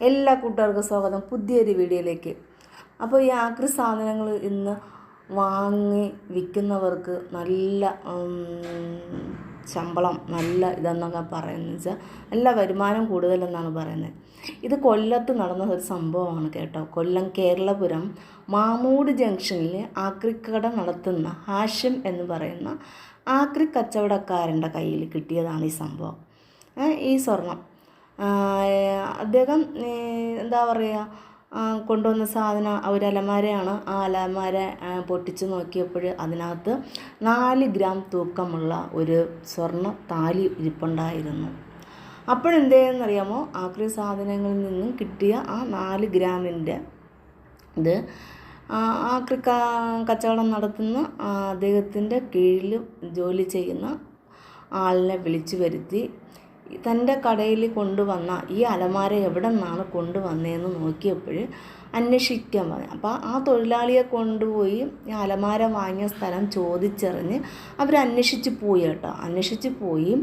എല്ലാ കൂട്ടുകാർക്കും സ്വാഗതം. പുതിയൊരു വീഡിയോയിലേക്ക്. അപ്പോൾ ഈ ആക്രി സാധനങ്ങൾ ഇന്ന് വാങ്ങി വിൽക്കുന്നവർക്ക് നല്ല ശമ്പളം നല്ല ഇതെന്നൊക്കെ പറയുന്നത്. വെച്ചാൽ നല്ല വരുമാനം കൂടുതലെന്നാണ് പറയുന്നത്. ഇത് കൊല്ലത്ത് നടന്ന ഒരു സംഭവമാണ് കേട്ടോ. കൊല്ലം കേരളപുരം മാമൂട് ജംഗ്ഷനിൽ ആക്രിക്കട നടത്തുന്ന ഹാഷിം എന്ന് പറയുന്ന ആക്രി കച്ചവടക്കാരന്റെ കയ്യിൽ കിട്ടിയതാണ് ഈ സംഭവം. ഈ സ്വർണം. അദ്ദേഹം എന്താ പറയുക കൊണ്ടുവന്ന സാധനം ഒരു അലമാരയാണ് ആ അലമാര പൊട്ടിച്ച് നോക്കിയപ്പോൾ അതിനകത്ത് നാല് ഗ്രാം തൂക്കമുള്ള ഒരു സ്വർണ താലി ഇരിപ്പുണ്ടായിരുന്നു. അപ്പോഴെന്തേന്നറിയാമോ ആക്രി സാധനങ്ങളിൽ നിന്നും കിട്ടിയ ആ നാല് ഗ്രാമിന്റെ ഇത് ആക്രി കച്ചവടം നടത്തുന്ന അദ്ദേഹത്തിന്റെ കീഴിൽ ജോലി ചെയ്യുന്ന ആളിനെ വിളിച്ചു വരുത്തി. തന്റെ കടയിൽ കൊണ്ടുവന്ന ഈ അലമാര എവിടെ നിന്നാണ് കൊണ്ടുവന്നതെന്ന് നോക്കിയപ്പോൾ അന്വേഷിക്കാൻ പറഞ്ഞു. അപ്പോൾ ആ തൊഴിലാളിയെ കൊണ്ടുപോയി ഈ അലമാര വാങ്ങിയ സ്ഥലം ചോദിച്ചറിഞ്ഞ് അവർ അന്വേഷിച്ച് പോയി കേട്ടോ. അന്വേഷിച്ച് പോയി.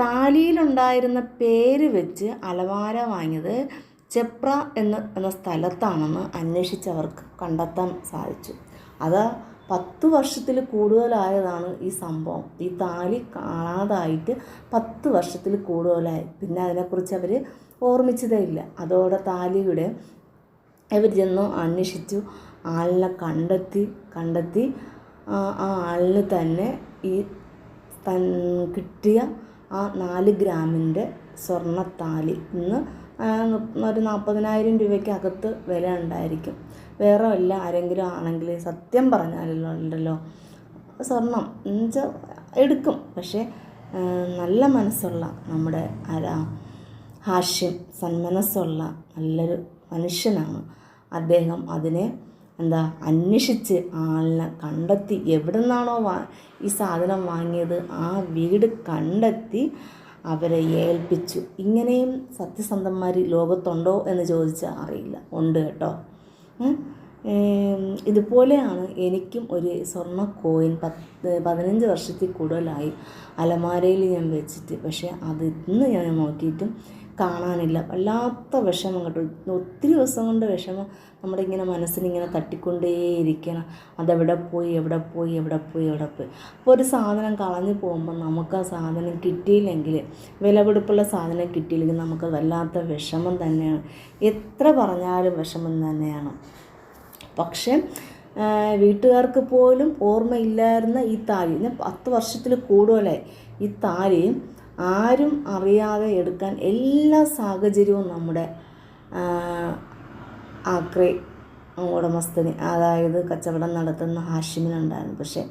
താലിയിലുണ്ടായിരുന്ന പേര് വെച്ച് അലമാര വാങ്ങിയത് ചെപ്ര എന്ന എന്ന സ്ഥലത്താണെന്ന് അന്വേഷിച്ചവർക്ക് കണ്ടെത്താൻ സാധിച്ചു. അത് പത്ത് വർഷത്തിൽ കൂടുതലായതാണ് ഈ സംഭവം. ഈ താലി കാണാതായിട്ട് പത്ത് വർഷത്തിൽ കൂടുതലായി. പിന്നെ അതിനെക്കുറിച്ച് അവർ ഓർമ്മിച്ചതേ ഇല്ല. അതോടെ താലിയുടെ ഇവർ ചെന്നു അന്വേഷിച്ചു. ആളിനെ കണ്ടെത്തി കണ്ടെത്തി ആ ആളിന് തന്നെ ഈ കിട്ടിയ ആ നാല് ഗ്രാമിന്റെ സ്വർണത്താലി ഇന്ന് ഒരു നാൽപ്പതിനായിരം രൂപയ്ക്ക് അകത്ത് വില ഉണ്ടായിരിക്കും. വേറെ വല്ല ആരെങ്കിലും ആണെങ്കിൽ സത്യം പറഞ്ഞാലല്ലോ ഉണ്ടല്ലോ സ്വർണം എന്നുവെച്ചാൽ എടുക്കും. പക്ഷേ നല്ല മനസ്സുള്ള നമ്മുടെ ആരാ? ഹാഷ്യം സന്മനസ്സുള്ള നല്ലൊരു മനുഷ്യനാണ് അദ്ദേഹം. അതിനെ എന്താ അന്വേഷിച്ച് ആളിനെ കണ്ടെത്തി എവിടെ നിന്നാണോ ഈ സാധനം വാങ്ങിയത് ആ വീട് കണ്ടെത്തി അവരെ ഏൽപ്പിച്ചു. ഇങ്ങനെയും സത്യസന്ധന്മാർ ലോകത്തുണ്ടോ എന്ന് ചോദിച്ചാൽ അറിയില്ല. ഉണ്ട് കേട്ടോ. ഇതുപോലെയാണ് എനിക്കും ഒരു സ്വർണ കോയിൻ പത്ത് പതിനഞ്ച് വർഷത്തിൽ കൂടുതലായി അലമാരയിൽ ഞാൻ വെച്ചിട്ട്. പക്ഷേ അത് ഇന്ന് ഞാൻ നോക്കിയിട്ടും കാണാനില്ല. വല്ലാത്ത വിഷമം കേട്ടോ. ഒത്തിരി ദിവസം കൊണ്ട് വിഷമം നമ്മുടെ ഇങ്ങനെ മനസ്സിനിങ്ങനെ തട്ടിക്കൊണ്ടേയിരിക്കണം. അതെവിടെ പോയി എവിടെ പോയി എവിടെ പോയി എവിടെ പോയി. അപ്പോൾ ഒരു സാധനം കളഞ്ഞു പോകുമ്പോൾ നമുക്ക് ആ സാധനം കിട്ടിയില്ലെങ്കിൽ വിലപിടിപ്പുള്ള സാധനം കിട്ടിയില്ലെങ്കിൽ നമുക്ക് വല്ലാത്ത വിഷമം തന്നെയാണ്. എത്ര പറഞ്ഞാലും വിഷമം തന്നെയാണ്. പക്ഷേ വീട്ടുകാർക്ക് പോലും ഓർമ്മയില്ലായിരുന്ന ഈ താലി. ഞാൻ പത്ത് വർഷത്തിൽ കൂടുതലായി ഈ താലി ആരും അറിയാതെ എടുക്കാൻ എല്ലാ സാഹചര്യവും നമ്മുടെ ആക്രി ഉടമസ്ഥന് അതായത് കച്ചവടം നടത്തുന്ന ഹാഷിമിനുണ്ടായിരുന്നു. പക്ഷേ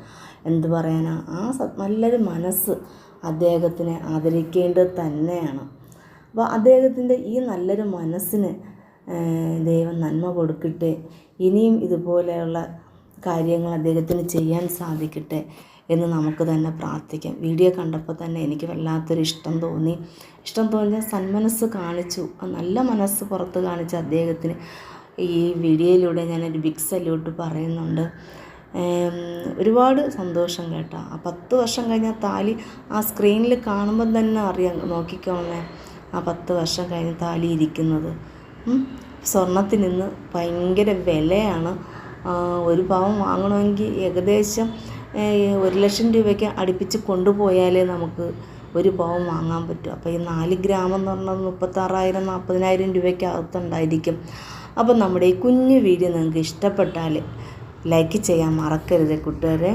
എന്തു പറയാനാ ആ നല്ലൊരു മനസ്സ് അദ്ദേഹത്തിനെ ആദരിക്കേണ്ടത് തന്നെയാണ്. അപ്പോൾ അദ്ദേഹത്തിന്റെ ഈ നല്ലൊരു മനസ്സിന് ദൈവം നന്മ കൊടുക്കട്ടെ. ഇനിയും ഇതുപോലെയുള്ള കാര്യങ്ങൾ അദ്ദേഹത്തിന് ചെയ്യാൻ സാധിക്കട്ടെ എന്ന് നമുക്ക് തന്നെ പ്രാർത്ഥിക്കാം. വീഡിയോ കണ്ടപ്പോൾ തന്നെ എനിക്ക് വല്ലാത്തൊരു ഇഷ്ടം തോന്നി. ഇഷ്ടം തോന്നിയാൽ സന്മനസ് കാണിച്ചു. നല്ല മനസ്സ് പുറത്ത് കാണിച്ച അദ്ദേഹത്തിന് ഈ വീഡിയോയിലൂടെ ഞാനൊരു ബിഗ് സല്യൂട്ട് പറയുന്നുണ്ട്. ഒരുപാട് സന്തോഷം കേട്ടോ. ആ പത്ത് വർഷം കഴിഞ്ഞ താലി ആ സ്ക്രീനിൽ കാണുമ്പം തന്നെ അറിയാം. നോക്കിക്കോളേ ആ പത്ത് വർഷം കഴിഞ്ഞ് താലി ഇരിക്കുന്നത്. സ്വർണത്തിന് ഇന്ന് ഭയങ്കര വിലയാണ്. ഒരു പാവം വാങ്ങണമെങ്കിൽ ഏകദേശം ഒരു ലക്ഷം രൂപയ്ക്ക് അടുപ്പിച്ച് കൊണ്ടുപോയാലേ നമുക്ക് ഒരു പവൻ വാങ്ങാൻ പറ്റും. അപ്പോൾ ഈ നാല് ഗ്രാം എന്ന് പറഞ്ഞാൽ മുപ്പത്താറായിരം നാൽപ്പതിനായിരം രൂപയ്ക്ക് അകത്തുണ്ടായിരിക്കും. അപ്പോൾ നമ്മുടെ ഈ കുഞ്ഞു വീഡിയോ നിങ്ങൾക്ക് ഇഷ്ടപ്പെട്ടാൽ ലൈക്ക് ചെയ്യാൻ മറക്കരുത് കൂട്ടുകാരെ.